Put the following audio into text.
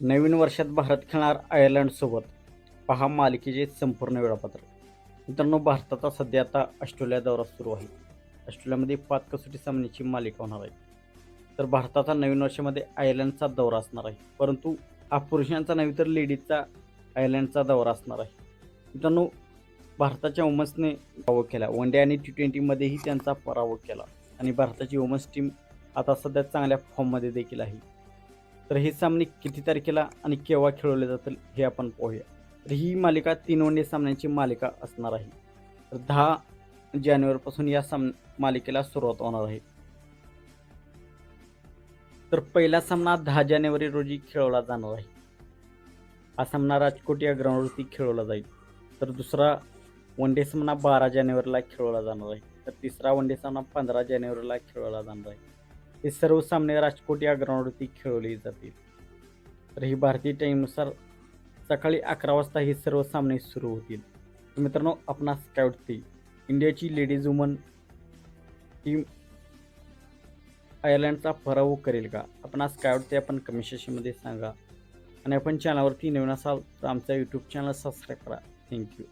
नवीन वर्षात भारत खेळणार आयर्लंडसोबत. पहा मालिकेचे संपूर्ण वेळापत्रक. मित्रांनो भारताचा सध्या आता ऑस्ट्रेलिया दौरा सुरू आहे. ऑस्ट्रेलियामध्ये पाच कसोटी सामन्याची मालिका होणार आहे. तर भारताचा नवीन वर्षामध्ये आयर्लंडचा दौरा असणार आहे. परंतु हा पुरुषांचा नव्हे तर लेडीजचा आयर्लंडचा दौरा असणार आहे. मित्रांनो भारताच्या वुमन्सने पराभव केला. वन डे आणि टी ट्वेंटीमध्येही त्यांचा पराभव केला. आणि भारताची वुमन्स टीम आता सध्या चांगल्या फॉर्ममध्ये देखील आहे. तर हे सामने किती तारखेला आणि केव्हा खेळवले जातील हे आपण पाहूया. तर ही मालिका तीन वन डे सामन्यांची मालिका असणार आहे. तर दहा जानेवारीपासून या साम मालिकेला सुरुवात होणार आहे. तर पहिला सामना दहा जानेवारी रोजी खेळवला जाणार आहे. हा सामना राजकोट या ग्राउंडवरती खेळवला जाईल. तर दुसरा वन डे सामना बारा जानेवारीला खेळवला जाणार आहे. तर तिसरा वन डे सामना पंधरा जानेवारीला खेळवला जाणार आहे. हे सर्व सामने राजकोट या ग्राउंडवरती खेळवले जातील. तर ही भारतीय टाईमनुसार सकाळी अकरा वाजता हे सर्व सामने सुरू होतील. तर मित्रांनो आपणास काय वाटते? इंडियाची लेडीज वुमन टीम आयर्लंडचा पराभव करेल का? आपणास काय वाटते? आपण कमेंट सेशनमध्ये सांगा. आणि आपण चॅनलवरती नवीन असाल तर आमचा यूट्यूब चॅनल सबस्क्राईब करा. Thank you